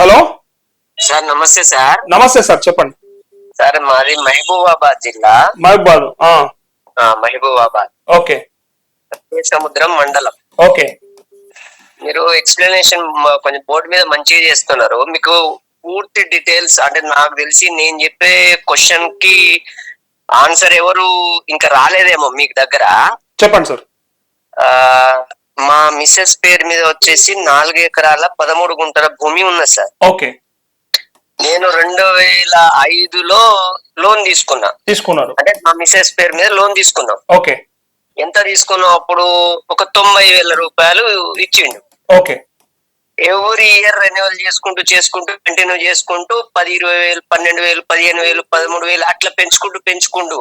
Hello? Sir నమస్తే sir. నమస్తే sir చెప్పండి. సార్ మాది మహబూబాబాద్ జిల్లా. మహబాద్ ఆ, మహబూబాబాద్. ఓకే. సముద్రం మండలం. ఓకే. మీరు ఎక్స్ప్లెనేషన్ కొంచెం బోర్డు మీద మంచిగా చేస్తున్నారు. మీకు పూర్తి డీటెయిల్స్ అంటే నాకు తెలిసి నేను చెప్పే క్వశ్చన్కి ఆన్సర్ ఎవరు ఇంకా రాలేదేమో మీకు దగ్గర. చెప్పండి సార్. మా మిస్సెస్ పేరు మీద వచ్చేసి నాలుగు ఎకరాల పదమూడు గుంటల భూమి ఉన్నది సార్. ఓకే. నేను రెండు వేల ఐదులో లోన్ తీసుకున్నా. తీసుకున్నారు. అంటే మా మిస్సెస్ పేరు మీద లోన్ తీసుకున్నాం. ఓకే. ఎంత తీసుకున్నాం అప్పుడు? ఒక తొంభై వేల రూపాయలు ఇచ్చిండు. ఓకే. ఎవ్రీ ఇయర్ రెన్యువల్ చేసుకుంటూ చేసుకుంటూ కంటిన్యూ చేసుకుంటూ పది ఇరవై వేలు పన్నెండు వేలు పదిహేను వేలు పదమూడు వేలు అట్లా పెంచుకుంటూ పెంచుకుంటూ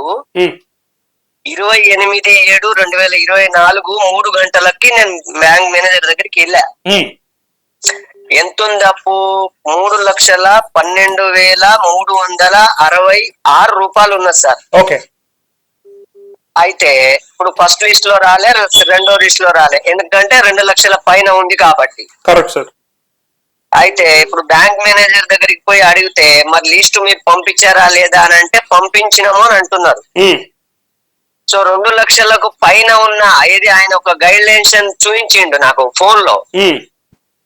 ఇరవై ఎనిమిది ఏడు రెండు వేల ఇరవై నాలుగు మూడు గంటలకి నేను బ్యాంక్ మేనేజర్ దగ్గరికి వెళ్ళా. ఎంత ఉంది అప్పు మూడు లక్షల పన్నెండు వేల మూడు వందల అరవై ఆరు రూపాయలు ఉన్నది సార్. ఓకే. అయితే ఇప్పుడు ఫస్ట్ లిస్ట్లో రాలే రెండో లిస్ట్లో రాలే. ఎందుకంటే రెండు లక్షల పైన ఉంది కాబట్టి. Correct sir. అయితే ఇప్పుడు బ్యాంక్ మేనేజర్ దగ్గరికి పోయి అడిగితే మరి లిస్ట్ మీరు పంపించారా లేదా అని అంటే పంపించినాము అని అంటున్నారు. సో రెండు లక్షలకు పైన ఉన్న ఇది ఆయన ఒక గైడ్ లైన్స్ చూపించిండు నాకు ఫోన్లో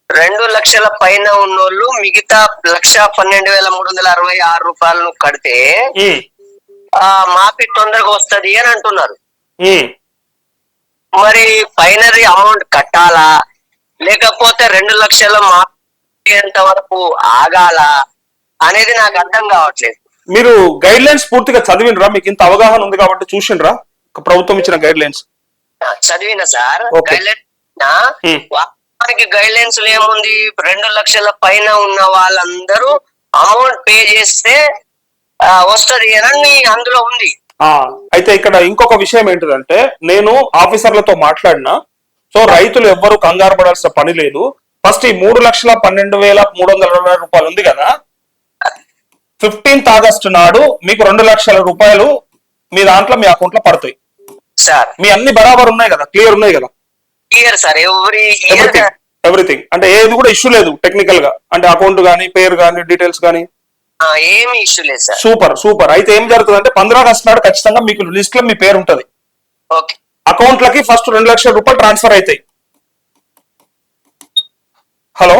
రెండు లక్షల పైన ఉన్నోళ్ళు మిగతా లక్ష పన్నెండు వేల మూడు వందల అరవై ఆరు రూపాయలను కడితే ఆ మాపి తొందరగా వస్తది అని అంటున్నారు. మరి ఫైనరీ అమౌంట్ కట్టాలా? లేకపోతే రెండు లక్షల మాపేంత వరకు ఆగాల అనేది నాకు అర్థం కావట్లేదు. మీరు గైడ్ లైన్స్ పూర్తిగా చదివినరా మీకు ఇంత అవగాహన ఉంది కాబట్టి చూసిండ్రా? ప్రభుత్వం ఇచ్చిన గైడ్ లైన్స్ చదివిన సార్. గైడ్ లైన్స్ వాస్తవానికి గైడ్ లైన్స్ ఏముంది? రెండు లక్షల పైన ఉన్న వాళ్ళందరూ అమౌంట్ పే చేస్తే వస్తది అని అందులో ఉంది. అయితే ఇక్కడ ఇంకొక విషయం ఏంటిదంటే నేను ఆఫీసర్లతో మాట్లాడినా సో రైతులు ఎవ్వరు కంగారు పడాల్సిన పని లేదు. ఫస్ట్ ఈ మూడు లక్షల పన్నెండు వేల మూడు వందల అరవై రూపాయలు ఉంది కదా? ఫిఫ్టీన్త్ ఆగస్టు నాడు మీకు రెండు లక్షల రూపాయలు మీ దాంట్లో మీ అకౌంట్లో పడతాయి. సార్ మీ అన్ని బరాబర్ ఉన్నాయి కదా? క్లియర్ ఉన్నాయి కదా? Year sir every year everything everything అంటే ఏది కూడా ఇష్యూ లేదు టెక్నికల్గా. అంటే అకౌంట్ కానీ పేరు కానీ డీటెయిల్స్ కానీ ఏమి ఇష్యూ లేదు సార్ సూపర్ సూపర్ అయితే ఏం జరుగుతుంది అంటే పంద్రా ఆగస్టు నాడు ఖచ్చితంగా మీకు లిస్ట్లో మీ పేరు ఉంటది. ఓకే అకౌంట్లకి ఫస్ట్ రెండు లక్షల రూపాయలు ట్రాన్స్ఫర్ అవుతాయి హలో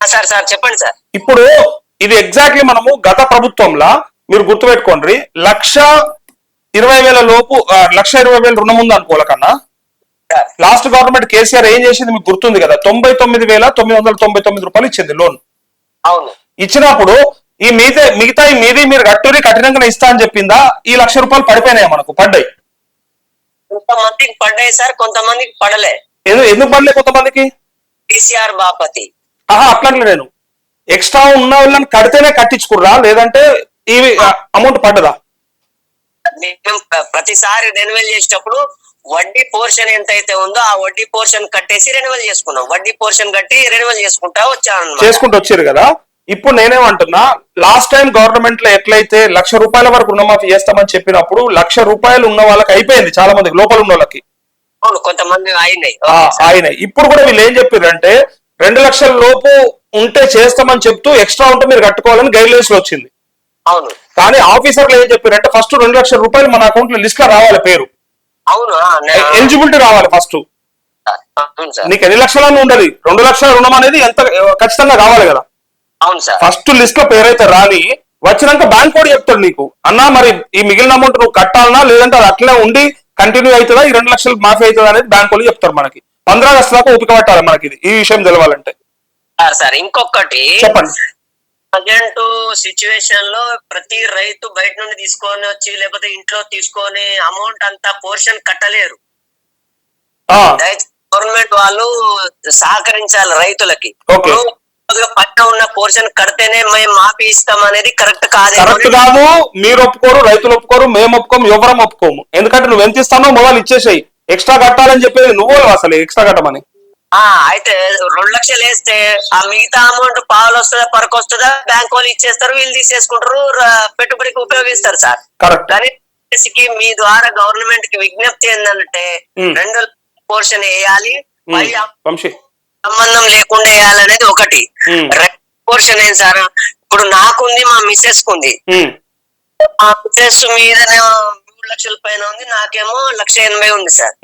సార్ సార్ చెప్పండి సార్ ఇప్పుడు ఇది ఎగ్జాక్ట్లీ మనము గత ప్రభుత్వంలో మీరు గుర్తుపెట్టుకోండి. లక్ష ఇరవై వేల లోపు లక్ష ఇరవై వేల రుణం ఉంది అనుకోలే కన్నా? లాస్ట్ గవర్నమెంట్ కేసీఆర్ ఏం చేసింది మీకు గుర్తుంది కదా? తొంభై తొమ్మిది వేల తొమ్మిది వందల తొంభై తొమ్మిది రూపాయలు ఇచ్చింది లోన్. అవును. ఇచ్చినప్పుడు ఈ మిగతా మిగతా ఈ మీది మీరు కట్టురి కఠినంగా ఇస్తా అని చెప్పిందా? ఈ లక్ష రూపాయలు పడిపోయినాయి మనకు? పడ్డాయి. కొంతమందికి పడ్డాయి సార్ కొంతమందికి పడలే. ఎందు- ఎందుకు పడలే కొంతమందికి? కేసీఆర్ బాపతి. ఆహా అట్లనే నేను. ఎక్స్ట్రా ఉన్న వాళ్ళని కడితేనే కట్టించుకుర్రా? లేదంటే ఈ అమౌంట్ పడ్డదా? మేము ప్ర- ప్రతిసారి రెన్యువల్ చేసేటప్పుడు వడ్డీ పోర్షన్ ఎంత అయితే ఉందో ఆ వడ్డీ పోర్షన్ కట్టేసి రెన్యువల్ చేసుకున్నాం. వడ్డీ పోర్షన్ కట్టి రెన్యువల్ చేసుకుంటా వచ్చాను చేసుకుంటూ వచ్చారు కదా? ఇప్పుడు నేనేమంటున్నా లాస్ట్ టైం గవర్నమెంట్లో ఎట్లయితే లక్ష రూపాయల వరకు రుణమాఫీ చేస్తామని చెప్పినప్పుడు లక్ష రూపాయలు ఉన్న వాళ్ళకి అయిపోయింది చాలా మందికి లోపల ఉన్న వాళ్ళకి. అవును కొంతమంది అయినాయి. ఇప్పుడు కూడా వీళ్ళు ఏం చెప్పారంటే రెండు లక్షల లోపు ఉంటే చేస్తామని చెప్తూ ఎక్స్ట్రా ఉంటే మీరు కట్టుకోవాలని గైడ్ లైన్స్లో వచ్చింది. అవును. కానీ ఆఫీసర్లు ఏం చెప్పారంటే ఫస్ట్ రెండు లక్షల రూపాయలు మన అకౌంట్లో లిస్ట్లో రావాలి పేరు. అవును ఎలిజిబిలిటీ రావాలి ఫస్ట్ నీకు ఎన్ని లక్షలని ఉండాలి. రెండు లక్షల రుణం అనేది ఎంత ఖచ్చితంగా కావాలి కదా. అవును సార్. ఫస్ట్ లిస్ట్లో పేరైతే రాని వచ్చినాక బ్యాంక్ కూడా చెప్తాడు నీకు. అన్నా మరి ఈ మిగిలిన అమౌంట్ నువ్వు కట్టాలనా లేదంటే అది అట్లనే ఉండి కంటిన్యూ అవుతుందా? ఈ రెండు లక్షలు మాఫీ అవుతుందా అనేది బ్యాంక్ వాళ్ళు చెప్తారు మనకి. పంద్రా ఆగస్టు దాకా పట్టాలి మనకి ఇది. ఈ విషయం తెలవాలంటే. సార్ ఇంకొకటి చెప్పండి. ప్రజెంట్ సిచ్యువేషన్లో ప్రతి రైతు బయట నుండి తీసుకొని వచ్చి లేకపోతే ఇంట్లో తీసుకొని అమౌంట్ అంతా పోర్షన్ కట్టలేరు. గవర్నమెంట్ వాళ్ళు సహకరించాలి రైతులకి. పైన ఉన్న పోర్షన్ కడితేనే మేము మాఫీ ఇస్తాం అనేది కరెక్ట్ కాదు. కరెక్ట్ కాదు మీరు ఒప్పుకోరు రైతులు ఒప్పుకోరు మేము ఒప్పుకోము ఎవరం ఒప్పుకోము. ఎందుకంటే నువ్వు ఎంత ఇస్తానో మొదలు ఇచ్చేసాయి. ఎక్స్ట్రా కట్టాలని చెప్పేది నువ్వు అసలు ఎక్స్ట్రా కట్టమని. ఆ అయితే రెండు లక్షలు వేస్తే ఆ మిగతా అమౌంట్ పావులు వస్తుందా పరకు వస్తుందా బ్యాంక్ వాళ్ళు ఇచ్చేస్తారు వీళ్ళు తీసేసుకుంటారు పెట్టుబడికి ఉపయోగిస్తారు సార్. కానీ మీ ద్వారా గవర్నమెంట్కి విజ్ఞప్తి ఏంటంటే. రెండు పోర్షన్ వేయాలి సంబంధం లేకుండా వేయాలనేది ఒకటి. పోర్షన్ ఏంటి సార్ ఇప్పుడు నాకుంది మా మిస్సెస్ కుంది మా మిస్సెస్ మీద మూడు లక్షల పైన ఉంది నాకేమో లక్ష ఎనభై ఉంది సార్.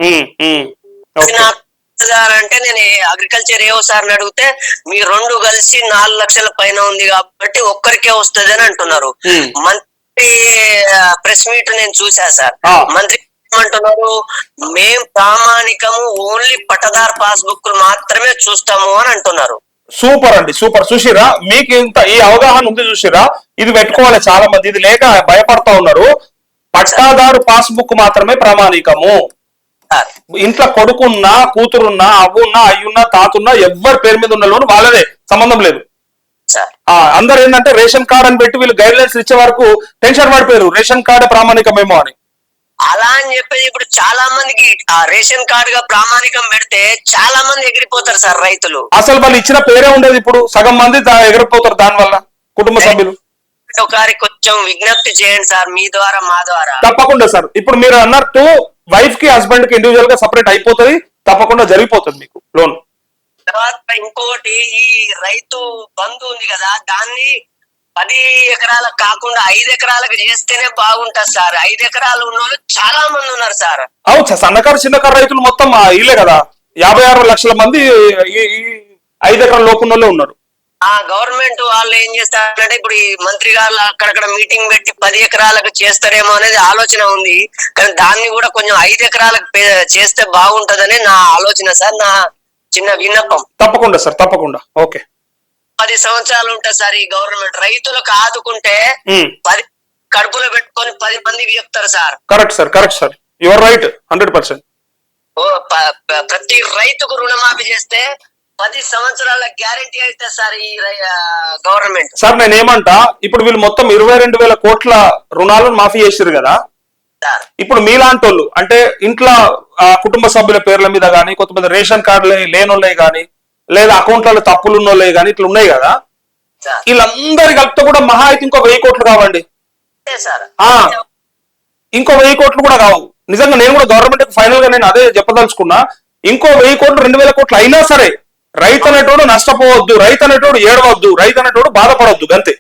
నాకు సార్ అంటే నేను అగ్రికల్చర్ ఏవో సార్ అని అడిగితే మీ రెండు కలిసి నాలుగు లక్షల పైన ఉంది కాబట్టి ఒక్కరికే వస్తుంది అని అంటున్నారు. మంత్రి ప్రెస్ మీట్ నేను చూసా సార్. మంత్రి ఏమంటున్నారు మేం ప్రామాణికము ఓన్లీ పట్టదార్ పాస్బుక్ మాత్రమే చూస్తాము అని అంటున్నారు. సూపర్ అండి సూపర్. చూసిరా మీకు ఇంత ఈ అవగాహన ఉంది చూసిరా ఇది పెట్టుకోవాలి చాలా మంది. ఇది లేక భయపడతా ఉన్నారు. పట్టాదారు పాస్బుక్ మాత్రమే ప్రామాణికము. ఇంట్లో కొడుకున్నా కూతురున్నా అవ్వున్నా అయ్యున్నా తాతున్నా ఎవరి పేరు మీద ఉన్న లోన్ వాళ్ళదే. సంబంధం లేదు. అందరు ఏంటంటే రేషన్ కార్డ్ అని పెట్టి వీళ్ళు గైడ్ లైన్స్ ఇచ్చే వరకు టెన్షన్ పడిపోయారు. రేషన్ కార్డు ప్రామాణికమేమో అని. అలా అని చెప్పేసి ఇప్పుడు చాలా మందికి ఆ రేషన్ కార్డు గా ప్రామాణికం పెడితే చాలా మంది ఎగిరిపోతారు సార్ రైతులు. అసలు వాళ్ళు ఇచ్చిన పేరే ఉండేది ఇప్పుడు. సగం మంది ఎగిరిపోతారు దాని వల్ల కుటుంబ సభ్యులు. ఒకసారి కొంచెం విజ్ఞప్తి చేయండి సార్ మీ ద్వారా మా ద్వారా. తప్పకుండా సార్. ఇప్పుడు మీరు అన్నట్టు వైఫ్కి హస్బెండ్కి ఇండివిజువల్గా సపరేట్ అయిపోతుంది తప్పకుండా జరిగిపోతుంది మీకు లోన్ తర్వాత ఇంకొకటి ఈ రైతు బంధు ఉంది కదా దాన్ని పది ఎకరాలకు కాకుండా ఐదు ఎకరాలకు చేస్తేనే బాగుంటది సార్. ఐదు ఎకరాలు ఉన్న వాళ్ళు చాలా మంది ఉన్నారు సార్. అవు చ- సన్నకారు చిన్నకారు రైతులు మొత్తం ఇల్లే కదా. యాభై ఆరు లక్షల మంది ఐదు ఎకరాల లోపున్నోళ్ళే ఉన్నారు. ఆ గవర్నమెంట్ వాళ్ళు ఏం చేస్తారంటే ఇప్పుడు ఈ మంత్రి గారు అక్కడక్కడ మీటింగ్ పెట్టి పది ఎకరాలకు చేస్తారేమో అనేది ఆలోచన ఉంది. కానీ దాన్ని కూడా కొంచెం ఐదు ఎకరాలకు చేస్తే బాగుంటదని నా ఆలోచన సార్ నా చిన్న విన్నపం. తప్పకుండా సార్ తప్పకుండా. ఓకే. పది సంవత్సరాలు ఉంటుంది సార్ ఈ గవర్నమెంట్. రైతులకు ఆదుకుంటే పది కడుపులో పెట్టుకొని పది మందికి చెప్తారు sir. Correct sir correct sir. Your right hundred percent. ప్రతి రైతుకు రుణమాఫీ చేస్తే పది సంవత్సరాల గ్యారంటీ అయితే సార్ ఈ గవర్నమెంట్ సార్ నేను ఏమంటా ఇప్పుడు వీళ్ళు మొత్తం ఇరవై రెండు వేల కోట్ల రుణాలను మాఫీ చేసారు కదా? ఇప్పుడు మీలాంటి వాళ్ళు అంటే ఇంట్లో ఆ, కుటుంబ సభ్యుల పేర్ల మీద కానీ కొంతమంది రేషన్ కార్డులు లేనోళ్ళే కానీ లేదా అకౌంట్లలో తప్పులు ఉన్నోళ్ళే కానీ ఇట్లా ఉన్నాయి కదా? వీళ్ళందరి కలిపితే కూడా మహా అయితే ఇంకో వెయ్యి కోట్లు కావండి. ఇంకో వెయ్యి కోట్లు కూడా కావు. నిజంగా నేను కూడా గవర్నమెంట్ ఫైనల్గా నేను అదే చెప్పదలుచుకున్నా ఇంకో వెయ్యి కోట్లు రెండు వేల కోట్లు అయినా సరే రైతు అనేటోడు నష్టపోవద్దు రైతు అనేటోడు ఏడవద్దు రైతు అనేటోడు బాధపడవద్దు అంతే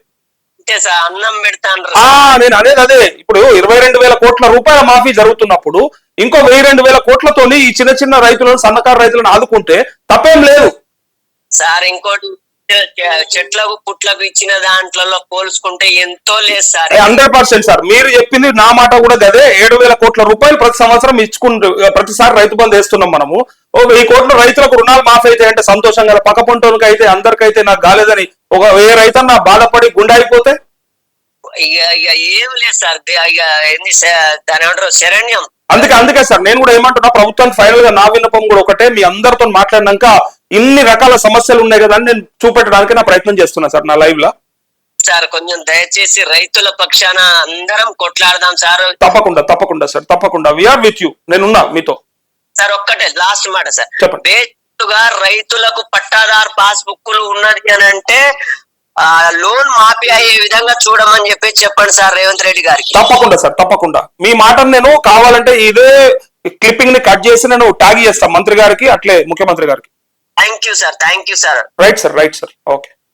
అన్నం ఆ నేను అనేది అదే. ఇప్పుడు ఇరవై రెండు వేల కోట్ల రూపాయల మాఫీ జరుగుతున్నప్పుడు ఇంకో వెయ్యి రెండు వేల కోట్లతోని ఈ చిన్న చిన్న రైతులను సన్నకారు రైతులను ఆదుకుంటే తప్పేం లేదు. సార్ ఇంకోటి చెట్లకు పుట్లకు ఇచ్చిన దాంట్లో పోల్చుకుంటే ఎంతో లేదు సార్. Hundred percent sir. మీరు చెప్పింది నా మాట కూడా అదే. ఏడు వేల కోట్ల రూపాయలు ప్రతి సంవత్సరం ఇచ్చుకుంటూ ప్రతిసారి రైతు బంధు వేస్తున్నాం మనము. ఓ వెయ్యి కోట్ల రైతులకు రుణాలు మాఫీ అయితే అంటే సంతోషం కదా. పక్క పంటోళ్ళకి అయితే అందరికైతే నాకు కాలేదని ఒక వెయ్యి రైతన్న బాధపడి గుండె అయిపోతే ఇక ఇక ఏం లేదు సార్. ఇక ఏంది దాని ఏమంటారు? శరణ్యం. అందుకే అందుకే సార్. నేను కూడా ఏమంటున్నా ప్రభుత్వానికి ఫైనల్గా నా విన్నపం కూడా ఒకటే. మీ అందరితో మాట్లాడినాక ఇన్ని రకాల సమస్యలు ఉన్నాయి కదా అని నేను చూపెట్టడానికి నా ప్రయత్నం చేస్తున్నా సార్ నా లైవ్లో సార్ కొంచెం దయచేసి రైతుల పక్షాన అందరం కొట్లాడదాం సార్. తప్పకుండా తప్పకుండా సార్ తప్పకుండా. వీఆర్ విత్ యూ నేనున్నా మీతో. సార్ ఒక్కటే లాస్ట్ మాట సార్. చెప్పండి. రైతులకు పట్టాదార్ పాస్ బుక్లు ఉన్నది అని అంటే ఆ లోన్ మాఫీ అయ్యే విధంగా చూడమని చెప్పి చెప్పండి సార్ రేవంత్ రెడ్డి గారికి. తప్పకుండా సార్ తప్పకుండా. మీ మాటను నేను కావాలంటే ఇదే క్లిప్పింగ్ని కట్ చేసి నేను ట్యాగ్ చేస్తాను మంత్రి గారికి అట్లే ముఖ్యమంత్రి గారికి. Thank you sir thank you sir right sir right sir okay